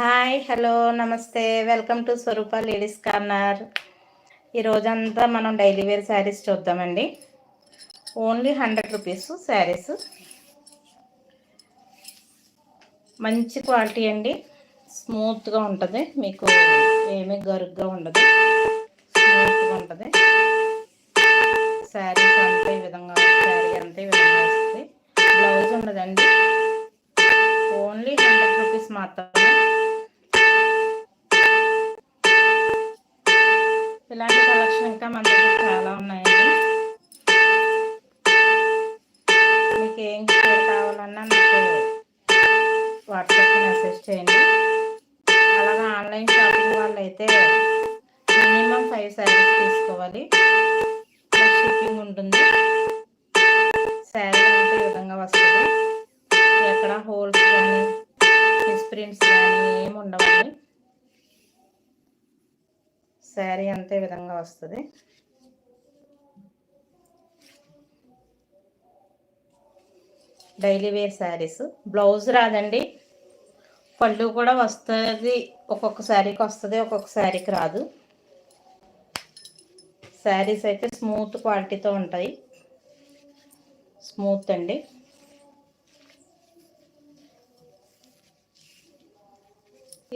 Hi hello namaste. Welcome to Swaroopa ladies corner. ఈరోజంతా మనం daily wear saris చూద్దామండి. Only hundred rupees saris. మంచి quality అండి. స్మూత్గా ఉంటుంది. మీకు ఏమీ గరుగ్గా ఉండదు. స్మూత్గా ఉంటుంది. శారీస్ అంతా ఈ విధంగా శారీ అంతా ఈ విధంగా వస్తుంది. బ్లౌజ్ ఉండదండి. ఓన్లీ హండ్రెడ్ రూపీస్ మాత్రమే. ఇంకా మన దగ్గర చాలా ఉన్నాయండి. మీకు ఏం షేర్ కావాలన్నా మీకు వాట్సాప్ మెసేజ్ చేయండి. అలాగా ఆన్లైన్ షాపింగ్ వాళ్ళు అయితే మినిమం ఫైవ్ శారీస్ తీసుకోవాలి. షిప్పింగ్ ఉంటుంది. శారీ అంటే ఈ విధంగా వస్తుంది. ఎక్కడ హోల్స్ కానీ మిస్ప్రింట్స్ కానీ ఏమి ఉండవండి. శారీ అంతే విధంగా వస్తుంది. Daily wear saris. బ్లౌజ్ రాదండి. పళ్ళు కూడా వస్తుంది. ఒక్కొక్క శారీకి వస్తుంది ఒక్కొక్క శారీకి రాదు. శారీస్ అయితే స్మూత్ క్వాలిటీతో ఉంటాయి. స్మూత్ అండి.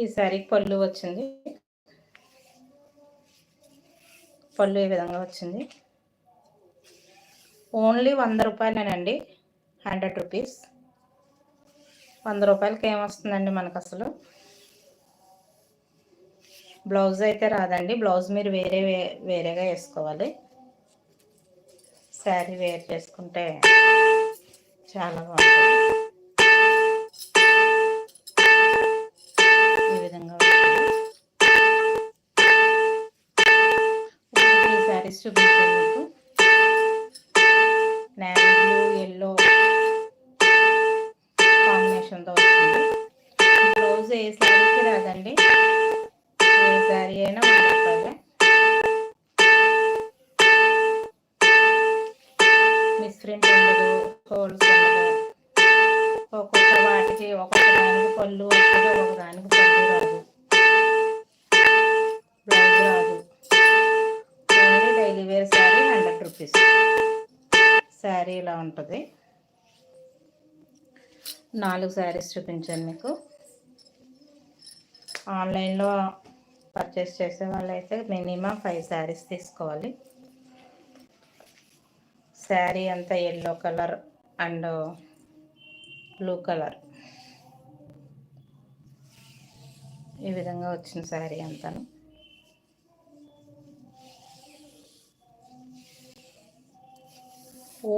ఈ శారీకి పళ్ళు వచ్చింది. పళ్ళు ఈ విధంగా వచ్చింది? ఓన్లీ వంద రూపాయలేనండి. Hundred rupees. వంద రూపాయలకి ఏమొస్తుందండి మనకు అసలు బ్లౌజ్ అయితే రాదండి. బ్లౌజ్ మీరు వేరే వేరేగా వేసుకోవాలి. శారీ వేర్ చేసుకుంటే చాలా బాగుంటుంది. శారీస్ చూపించాను మీకు నాలుగు శారీస్ చూపించాను మీకు. ఆన్లైన్లో పర్చేస్ చేసే వాళ్ళైతే మినిమం ఫైవ్ శారీస్ తీసుకోవాలి. శారీ అంతా yellow colour and blue colour ఈ విధంగా వచ్చిన శారీ అంతాను.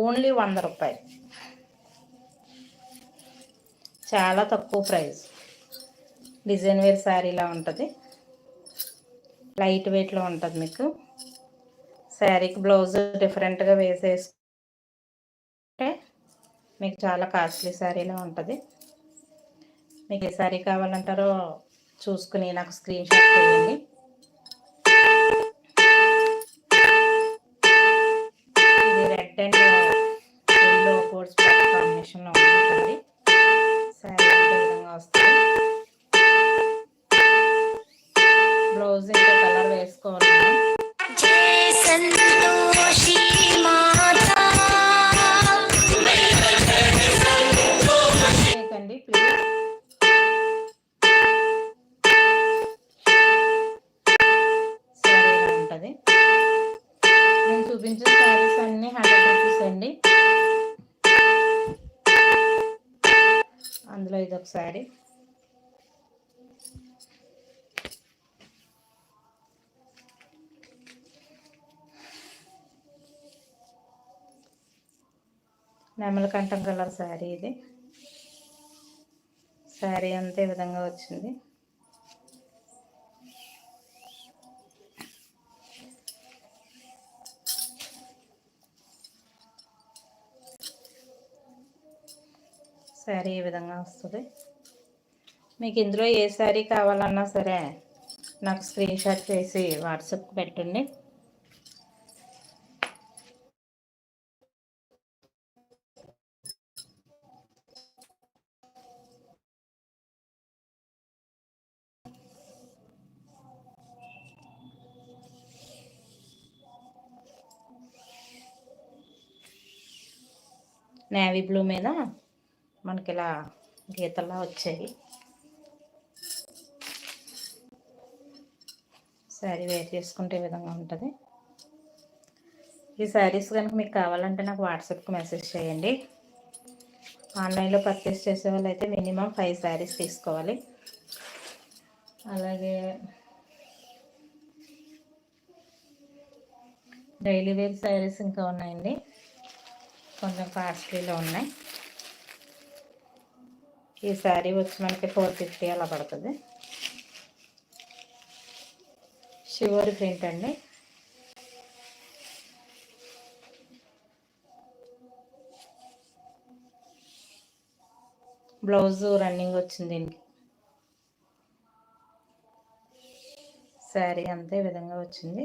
ఓన్లీ వంద రూపాయలు. చాలా తక్కువ ప్రైస్. డిజైన్ వేర్ శారీలా ఉంటుంది. లైట్ వెయిట్లో ఉంటుంది మీకు. శారీకి బ్లౌజ్ డిఫరెంట్గా వేసేసుకుంటే మీకు చాలా కాస్ట్లీ శారీలా ఉంటుంది. మీకు ఏ శారీ కావాలంటారో చూసుకుని నాకు స్క్రీన్ షాట్ చేయండి ఇది రెడ్ అండ్ ఎల్లో కోడ్స్ కాంబినేషన్లో ఉంటుంది విధంగా వస్తుంది బ్లౌజ్ ఇంకా కలర్ వేసుకోవాలి. నెమలకంఠం కలర్ శారీ ఇది. శారీ అంతే విధంగా వచ్చింది. శారీ ఈ విధంగా వస్తుంది. మీకు ఇందులో ఏ శారీ కావాలన్నా సరే నాకు స్క్రీన్ షాట్ చేసి వాట్సాప్కి పెట్టండి. నేవీ బ్లూ మీద మనకి ఇలా గీతల్లా వచ్చాయి. శారీ వేర్ చేసుకుంటే విధంగా ఉంటుంది. ఈ శారీస్ కనుక మీకు కావాలంటే నాకు వాట్సాప్కి మెసేజ్ చేయండి. ఆన్లైన్లో పర్చేస్ చేసే వాళ్ళు అయితే మినిమం ఫైవ్ శారీస్ తీసుకోవాలి. అలాగే డైలీ వేర్ శారీస్ ఇంకా ఉన్నాయండి. కొంచెం కాస్ట్లీలో ఉన్నాయి. ఈ శారీ వచ్చి మనకి ఫోర్ ఫిఫ్టీ అలా పడుతుంది. షివర్ ప్రింట్ అండి. బ్లౌజ్ రన్నింగ్ వచ్చింది దీనికి. శారీ అంతే విధంగా వచ్చింది.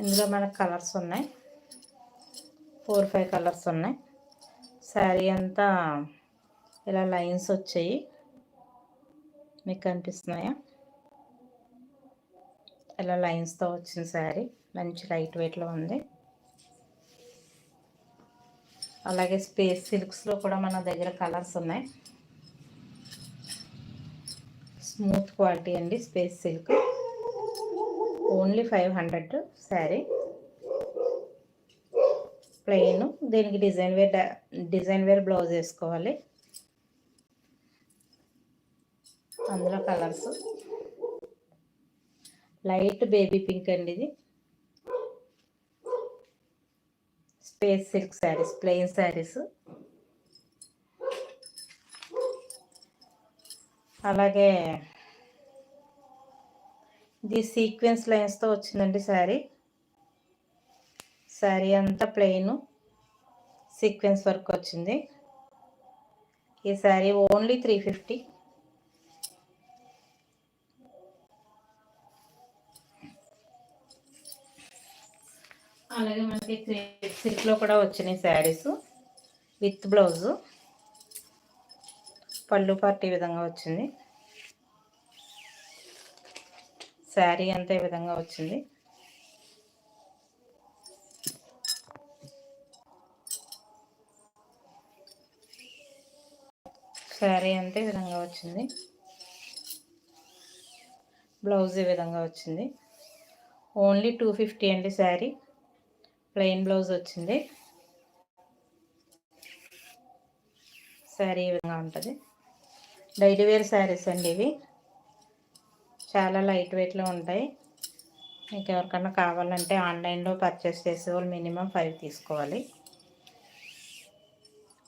ఇందులో మనకు కలర్స్ ఉన్నాయి. ఫోర్ ఫైవ్ కలర్స్ ఉన్నాయి. శారీ అంతా ఇలా లైన్స్ వచ్చాయి. మీకు కనిపిస్తున్నాయా? ఇలా లైన్స్తో వచ్చిన శారీ. మంచి లైట్ వెయిట్లో ఉంది. అలాగే స్పేస్ సిల్క్స్లో కూడా మన దగ్గర కలర్స్ ఉన్నాయి. స్మూత్ క్వాలిటీ అండి space silk. Only five hundred sari. Plain. దీనికి design wear design wear blouse వేసుకోవాలి. అందులో కలర్స్. లైట్ బేబీ పింక్ అండి ఇది. Space silk saris plain saris. అలాగే ఇది సీక్వెన్స్ లైన్స్తో వచ్చిందండి శారీ. శారీ అంతా ప్లెయిన్ సీక్వెన్స్ వర్క్ వచ్చింది. ఈ శారీ ఓన్లీ త్రీ ఫిఫ్టీ. అలాగే మనకి సిల్క్లో కూడా వచ్చినాయి శారీస్ విత్ బ్లౌజు. పళ్ళు పార్టీ విధంగా వచ్చింది. శారీ అంతా ఈ విధంగా వచ్చింది. శారీ అంతే విధంగా వచ్చింది. బ్లౌజ్ ఈ విధంగా వచ్చింది. ఓన్లీ టూ ఫిఫ్టీ అండి శారీ ప్లెయిన్ బ్లౌజ్ వచ్చింది. శారీ ఈ విధంగా ఉంటుంది. డైలీ వేర్ శారీస్ అండి ఇవి. చాలా లైట్ వెయిట్లో ఉంటాయి. మీకు ఎవరికన్నా కావాలంటే ఆన్లైన్లో పర్చేస్ చేసే వాళ్ళు మినిమం ఫైవ్ తీసుకోవాలి.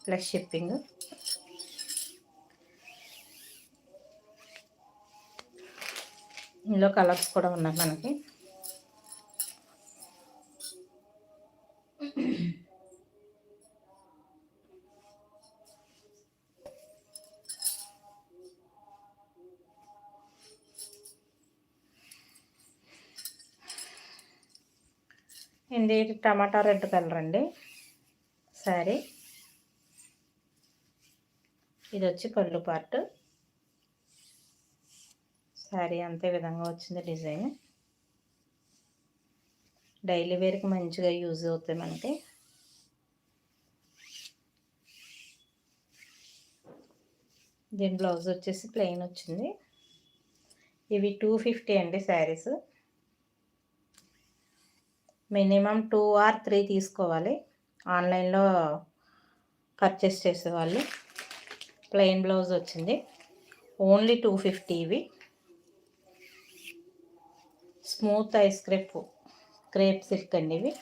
Plus shipping. ఇందులో కలర్స్ కూడా ఉన్నాయి మనకి. ఇది టమాటా రెడ్ కలర్ అండి. శారీ ఇది వచ్చి పళ్ళు పార్ట్. శారీ అంతే విధంగా వచ్చింది డిజైన్. డైలీ వేర్కి మంచిగా యూజ్ అవుతాయి మనకి. దీని బ్లౌజ్ వచ్చేసి ప్లెయిన్ వచ్చింది. ఇవి టూ ఫిఫ్టీ అండి saris. Minimum two or three తీసుకోవాలి. ఆన్లైన్లో పర్చేస్ చేసేవాళ్ళు. ప్లెయిన్ బ్లౌజ్ వచ్చింది. ఓన్లీ టూ ఫిఫ్టీ ఇవి. Smooth ice crepe crepe silk అండి ఇవి.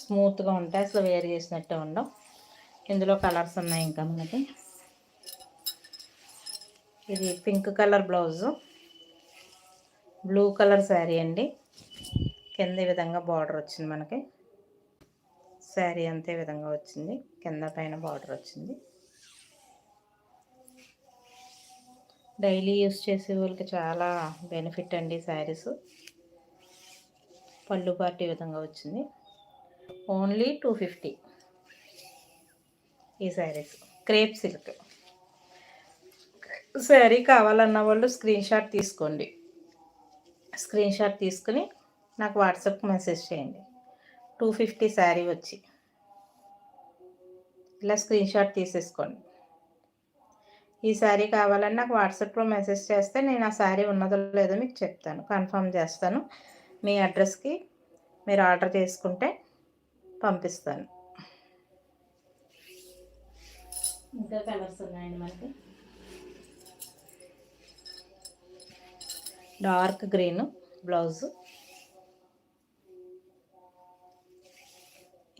స్మూత్గా ఉంటాయి అసలు వేర్ చేసినట్టే ఉండవు. ఇందులో కలర్స్ ఉన్నాయి ఇంకా మనకి. ఇది pink colour blouse. Blue colour sari అండి. కింద విధంగా బార్డర్ వచ్చింది మనకి. శారీ అంతే విధంగా వచ్చింది. కింద పైన బార్డర్ వచ్చింది. డైలీ యూస్ చేసే వాళ్ళకి చాలా బెనిఫిట్ అండి శారీస్. పళ్ళు పార్టీ విధంగా వచ్చింది. Only two fifty. ఈ శారీస్. Crepe silk. శారీ కావాలన్న వాళ్ళు స్క్రీన్ షాట్ తీసుకోండి. స్క్రీన్ షాట్ తీసుకుని నాకు వాట్సాప్కి మెసేజ్ చేయండి. టూ ఫిఫ్టీ శారీ వచ్చి. ఇలా స్క్రీన్ షాట్ తీసేసుకోండి. ఈ శారీ కావాలని నాకు వాట్సాప్లో మెసేజ్ చేస్తే నేను ఆ శారీ ఉన్నదో లేదో మీకు చెప్తాను. కన్ఫర్మ్ చేస్తాను. మీ అడ్రస్కి మీరు ఆర్డర్ చేసుకుంటే పంపిస్తాను. ఇంకా కలర్స్ ఉన్నాయండి మనకి? Dark green blouse.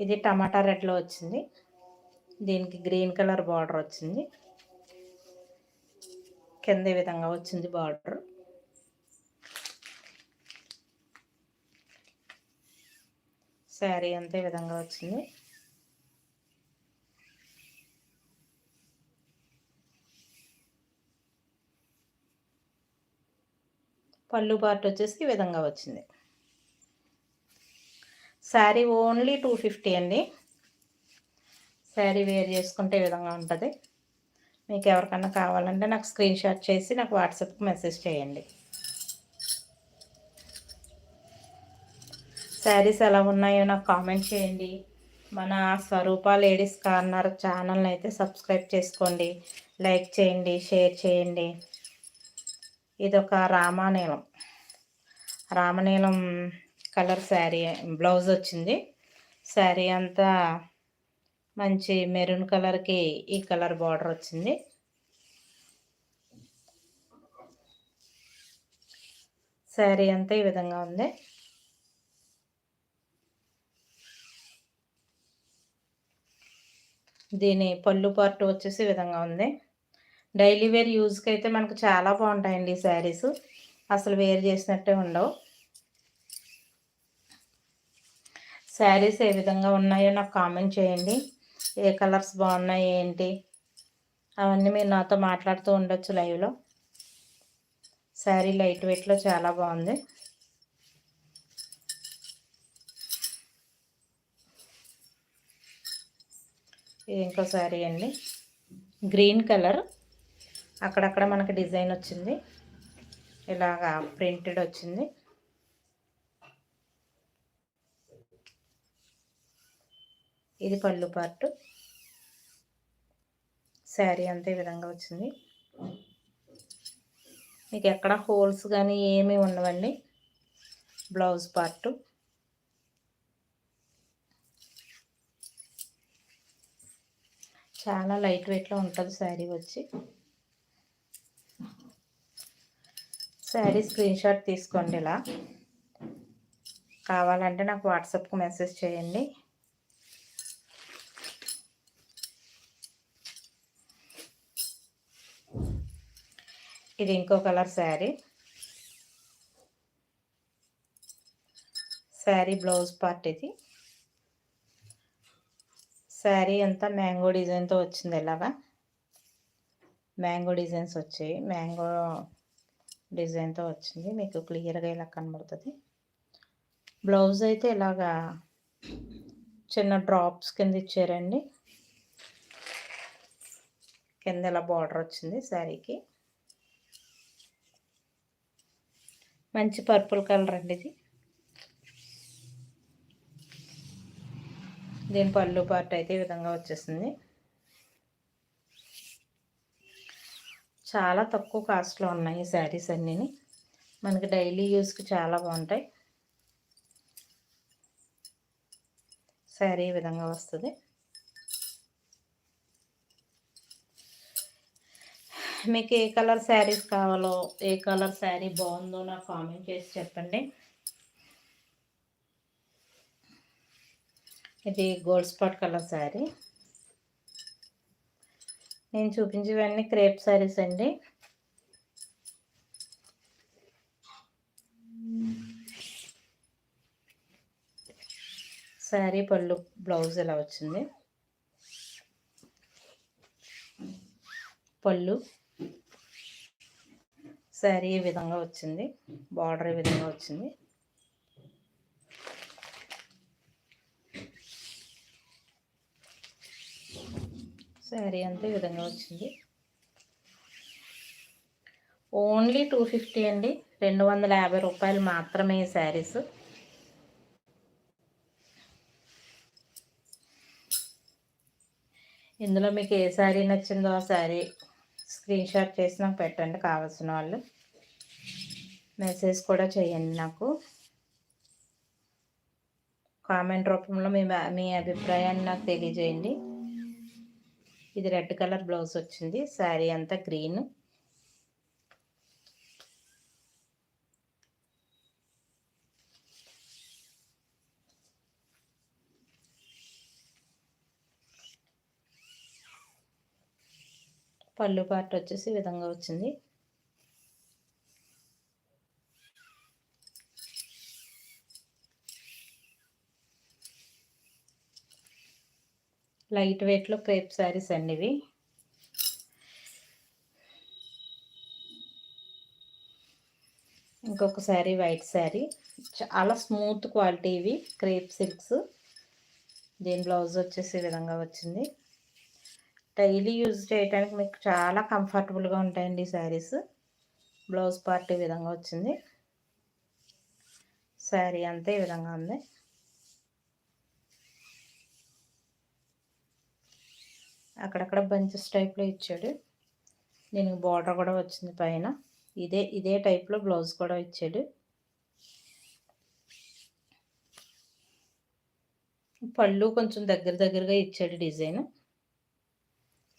ఇది టమాటా రెడ్లో వచ్చింది. దీనికి గ్రీన్ కలర్ బార్డర్ వచ్చింది. కింద విధంగా వచ్చింది బార్డర్. శారీ అంతే విధంగా వచ్చింది. పళ్ళు పార్ట్ వచ్చేసి ఈ విధంగా వచ్చింది. శారీ ఓన్లీ టూ ఫిఫ్టీ అండి. శారీ వేర్ చేసుకుంటే విధంగా ఉంటుంది. మీకు ఎవరికన్నా కావాలంటే నాకు స్క్రీన్ షాట్ చేసి నాకు వాట్సాప్కి మెసేజ్ చేయండి. శారీస్ ఎలా ఉన్నాయో నాకు కామెంట్ చేయండి. మన స్వరూప లేడీస్ కార్నర్ ఛానల్ని అయితే సబ్స్క్రైబ్ చేసుకోండి. లైక్ చేయండి షేర్ చేయండి. ఇదొక రామానీలం. రామనీలం కలర్ శారీ బ్లౌజ్ వచ్చింది. శారీ అంతా మంచి మెరూన్ కలర్కి ఈ కలర్ బార్డర్ వచ్చింది. శారీ అంతా ఈ విధంగా ఉంది. దీని పళ్ళు పార్ట్ వచ్చేసి విధంగా ఉంది. డైలీ వేర్ యూజ్కి అయితే మనకు చాలా బాగుంటాయండి ఈ శారీస్. అసలు వేర్ చేసినట్టే ఉండవు. శారీస్ ఏ విధంగా ఉన్నాయో నాకు కామెంట్ చేయండి. ఏ కలర్స్ బాగున్నాయి ఏంటి? అవన్నీ మీరు నాతో మాట్లాడుతూ ఉండొచ్చు లైవ్లో. శారీ లైట్ వెయిట్లో చాలా బాగుంది. ఇది ఇంకో శారీ అండి. Green colour. అక్కడక్కడ మనకి డిజైన్ వచ్చింది. ఇలాగా ప్రింటెడ్ వచ్చింది. ఇది పళ్ళు పార్ట్. శారీ అంతే విధంగా వచ్చింది. మీకు ఎక్కడ హోల్స్ కానీ ఏమీ ఉండవండి. Blouse part. చాలా లైట్ వెయిట్లో ఉంటుంది శారీ వచ్చి. శారీ స్క్రీన్ షాట్ తీసుకోండి ఇలా. కావాలంటే నాకు వాట్సాప్కి మెసేజ్ చేయండి. ఇది ఇంకో colour sari. Sari blouse part ఇది. శారీ అంతా మ్యాంగో డిజైన్తో వచ్చింది. ఇలాగా మ్యాంగో డిజైన్స్ వచ్చాయి. మ్యాంగో డిజైన్తో వచ్చింది. మీకు క్లియర్గా ఇలా కనబడుతుంది. బ్లౌజ్ అయితే ఇలాగా చిన్న డ్రాప్స్ కింద ఇచ్చారండి. కింద ఇలా బార్డర్ వచ్చింది శారీకి. మంచి పర్పుల్ కలర్ అండి ఇది. దీని పళ్ళు పార్ట్ అయితే ఈ విధంగా వచ్చేసింది. చాలా తక్కువ కాస్ట్లో ఉన్నాయి శారీస్ అన్నీ మనకి డైలీ యూస్కి చాలా బాగుంటాయి. శారీ ఈ విధంగా వస్తుంది. మీకు ఏ కలర్ శారీస్ కావాలో ఏ కలర్ శారీ బాగుందో నాకు కామెంట్ చేసి చెప్పండి. ఇది గోల్డ్ స్పాట్ కలర్ శారీ. నేను చూపించేవన్నీ క్రేప్ శారీస్ అండి. శారీ పళ్ళు బ్లౌజ్ ఇలా వచ్చింది. పళ్ళు. శారీ ఈ విధంగా వచ్చింది. బార్డర్ ఈ విధంగా వచ్చింది. శారీ అంతే విధంగా వచ్చింది. ఓన్లీ టూ ఫిఫ్టీ అండి. రెండు వందల యాభై రూపాయలు మాత్రమే ఈ శారీస్. ఇందులో మీకు ఏ శారీ నచ్చిందో ఆ శారీ స్క్రీన్ షాట్ చేసి నాకు పెట్టండి కావాల్సిన వాళ్ళు. మెసేజ్ కూడా చేయండి నాకు. కామెంట్ రూపంలో మీ మీ అభిప్రాయాన్ని నాకు తెలియజేయండి. ఇది రెడ్ కలర్ బ్లౌజ్ వచ్చింది. శారీ అంతా గ్రీన్. పళ్ళు పార్ట్ వచ్చేసి ఈ విధంగా వచ్చింది. లైట్ వెయిట్లో క్రేప్ శారీస్ అండి ఇవి. ఇంకొక శారీ వైట్ శారీ. చాలా స్మూత్ క్వాలిటీ ఇవి క్రేప్ సిల్క్స్. దీని బ్లౌజ్ వచ్చేసి ఈ విధంగా వచ్చింది. డైలీ యూజ్ చేయడానికి మీకు చాలా కంఫర్టబుల్గా ఉంటాయండి ఈ శారీస్. బ్లౌజ్ పార్ట్ ఈ విధంగా వచ్చింది. శారీ అంతా ఈ విధంగా ఉంది. అక్కడక్కడ బంచెస్ టైప్లో ఇచ్చాడు. దీనికి బార్డర్ కూడా వచ్చింది పైన. ఇదే ఇదే టైప్లో బ్లౌజ్ కూడా ఇచ్చాడు. పళ్ళు కొంచెం దగ్గర దగ్గరగా ఇచ్చాడు డిజైన్.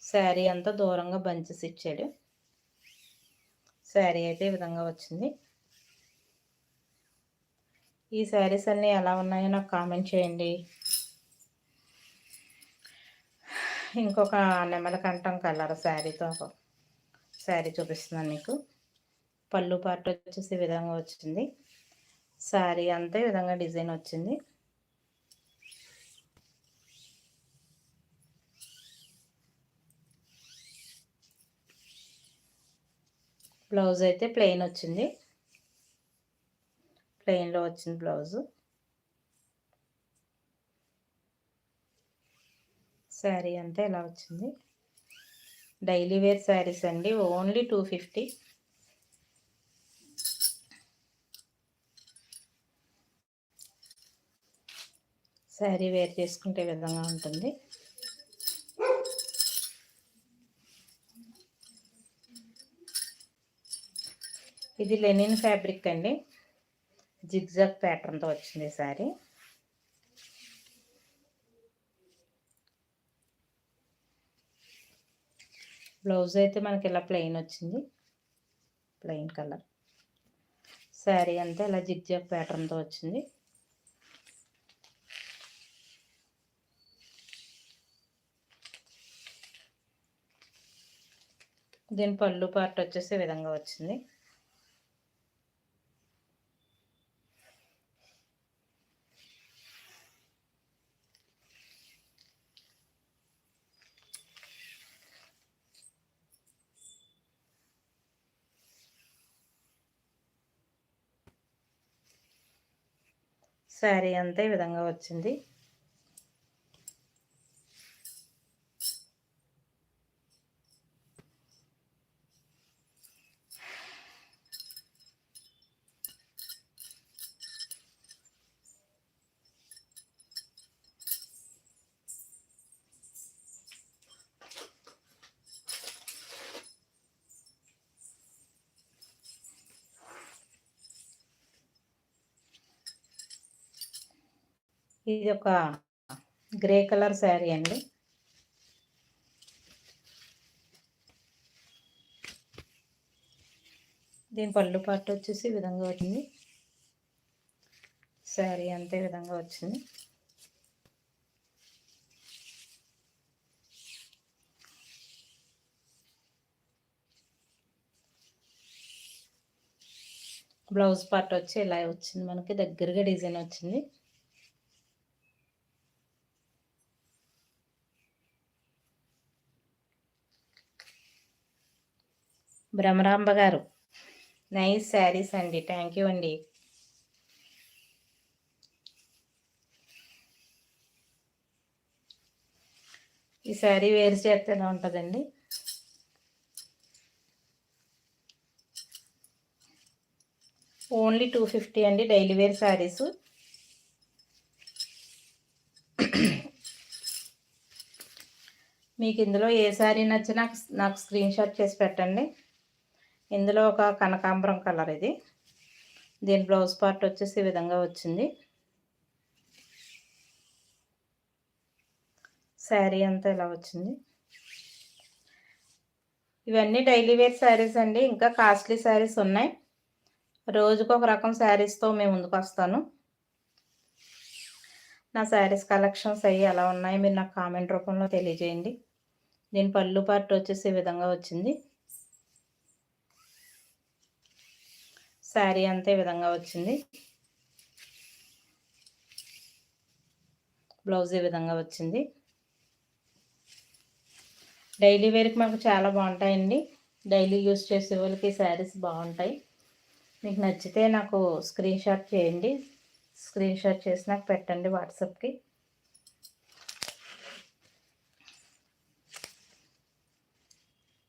శారీ అంతా దూరంగా బంచెస్ ఇచ్చాడు. శారీ అయితే ఈ విధంగా వచ్చింది. ఈ శారీస్ అన్నీ ఎలా ఉన్నాయో నాకు కామెంట్ చేయండి. ఇంకొక నెమలకంఠం కలర్ శారీతో శారీ చూపిస్తున్నాను మీకు. పళ్ళు పార్ట్ వచ్చేసి విధంగా వచ్చింది. శారీ అంతే విధంగా డిజైన్ వచ్చింది. బ్లౌజ్ అయితే ప్లెయిన్ వచ్చింది. ప్లెయిన్లో వచ్చింది బ్లౌజు. శారీ అంతా ఇలా వచ్చింది? డైలీ వేర్ శారీస్ అండి only two fifty. Sari wear చేసుకుంటే విధంగా ఉంటుంది. ఇది లెనిన్ ఫ్యాబ్రిక్ అండి. జిగ్జాగ్ ప్యాటర్న్తో వచ్చింది శారీ. బ్లౌజ్ అయితే మనకి ఇలా ప్లెయిన్ వచ్చింది. Plain colour. శారీ అంతా ఇలా జిగ్జాగ్ ప్యాటర్న్తో వచ్చింది. దీని పళ్ళు పార్ట్ వచ్చేసి విధంగా వచ్చింది. శారీ అంతా ఈ విధంగా వచ్చింది. ఇది ఒక గ్రే కలర్ శారీ అండి. దీని పళ్ళు పార్ట్ వచ్చేసి ఈ విధంగా వచ్చింది. శారీ అంతే విధంగా వచ్చింది. బ్లౌజ్ పార్ట్ వచ్చి ఇలా వచ్చింది. మనకి దగ్గరగా డిజైన్ వచ్చింది. భ్రమరాంబ గారు. నైస్ శారీస్ అండి. థ్యాంక్ యూ అండి. ఈ శారీ వేరు చేస్తే ఎలా ఉంటుందండి. ఓన్లీ టూ ఫిఫ్టీ అండి డైలీ వేర్ శారీస్ మీకు ఇందులో ఏ శారీ నచ్చినా నాకు స్క్రీన్ షాట్ చేసి పెట్టండి. ఇందులో ఒక కనకాంబరం కలర్ ఇది. దీని బ్లౌజ్ పార్ట్ వచ్చేసి ఈ విధంగా వచ్చింది. శారీ అంతా ఇలా వచ్చింది. ఇవన్నీ డైలీ వేర్ శారీస్ అండి. ఇంకా కాస్ట్లీ శారీస్ ఉన్నాయి. రోజుకు ఒక రకం శారీస్తో మేము ముందుకు వస్తాను. నా శారీస్ కలెక్షన్స్ అవి ఎలా ఉన్నాయి మీరు నాకు కామెంట్ రూపంలో తెలియజేయండి. దీని పళ్ళు పార్ట్ వచ్చేసి ఈ విధంగా వచ్చింది. శారీ అంతే విధంగా వచ్చింది. బ్లౌజ్ ఈ విధంగా వచ్చింది. డైలీ వేర్కి మాకు చాలా బాగుంటాయండి. డైలీ యూస్ చేసే వాళ్ళకి శారీస్ బాగుంటాయి. మీకు నచ్చితే నాకు స్క్రీన్ షాట్ చేయండి. స్క్రీన్ షాట్ చేసి నాకు పెట్టండి వాట్సాప్కి.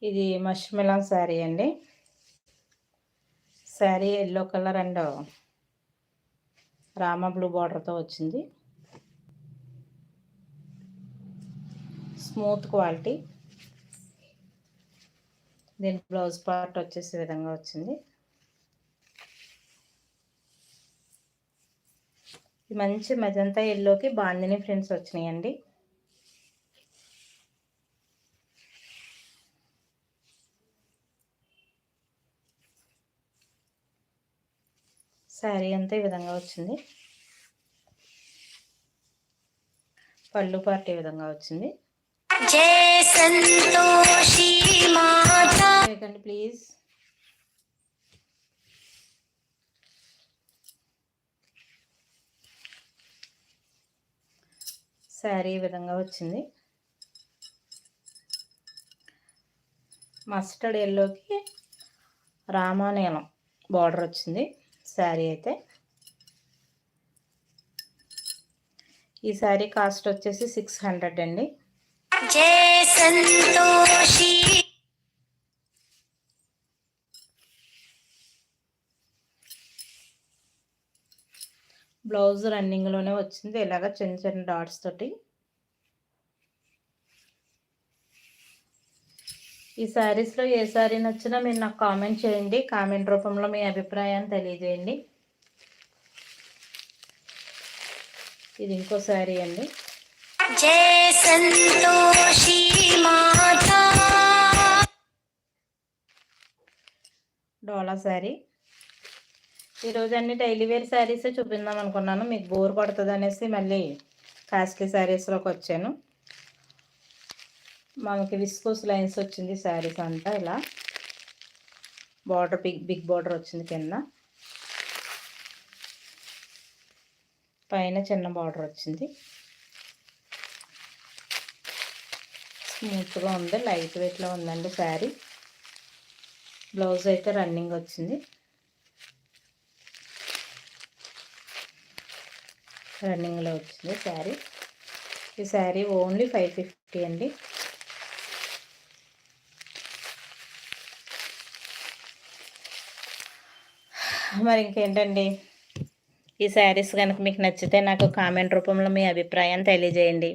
ఇది మష్మిలాన్ శారీ అండి. శారీ ఎల్లో కలర్ అండ్ రామ బ్లూ బార్డర్తో వచ్చింది. Smooth quality. దీని బ్లౌజ్ పార్ట్ వచ్చేసే విధంగా వచ్చింది. మంచి మెజంతా ఎల్లోకి బాందిని ఫ్రెండ్స్ వచ్చినాయండి. శారీ అంతా ఈ విధంగా వచ్చింది. పళ్ళు పార్టీ విధంగా వచ్చింది. ప్లీజ్. శారీ ఈ విధంగా వచ్చింది. మస్టర్డ్ ఎల్లోకి రామానీలం బార్డర్ వచ్చింది. శారీ అయితే. ఈ శారీ కాస్ట్ వచ్చేసి సిక్స్ హండ్రెడ్ అండి. బ్లౌజ్ రన్నింగ్లోనే వచ్చింది. ఇలాగ చిన్న చిన్న డాట్స్ తోటి ఈ శారీస్లో ఏ శారీ నచ్చినా మీరు నాకు కామెంట్ చేయండి. కామెంట్ రూపంలో మీ అభిప్రాయాన్ని తెలియజేయండి. ఇది ఇంకో శారీ అండి. డోలా శారీ ఈరోజు అన్ని డైలీ వేర్ శారీసే చూపిందాం అనుకున్నాను. మీకు బోర్ పడుతుంది అనేసి మళ్ళీ కాస్ట్లీ శారీస్లోకి వచ్చాను. మనకి విస్కోస్ లైన్స్ వచ్చింది శారీస్ అంతా ఇలా. బార్డర్ బిగ్ బిగ్ బార్డర్ వచ్చింది కింద. పైన చిన్న బార్డర్ వచ్చింది. స్మూత్గా ఉంది లైట్ వెయిట్లో ఉందండి శారీ. బ్లౌజ్ అయితే రన్నింగ్ వచ్చింది. రన్నింగ్లో వచ్చింది శారీ. ఈ శారీ ఓన్లీ ఫైవ్ ఫిఫ్టీ అండి. మరి ఇంకేంటండి ఈ శారీస్ కనుక మీకు నచ్చితే నాకు కామెంట్ రూపంలో మీ అభిప్రాయం తెలియజేయండి.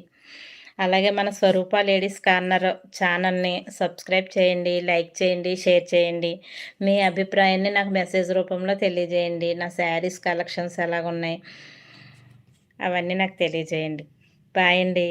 అలాగే మన స్వరూప లేడీస్ కార్నర్ ఛానల్ని సబ్స్క్రైబ్ చేయండి లైక్ చేయండి షేర్ చేయండి. మీ అభిప్రాయాన్ని నాకు మెసేజ్ రూపంలో తెలియజేయండి. నా శారీస్ కలెక్షన్స్ ఎలాగున్నాయి? అవన్నీ నాకు తెలియజేయండి. బాయ్ అండి.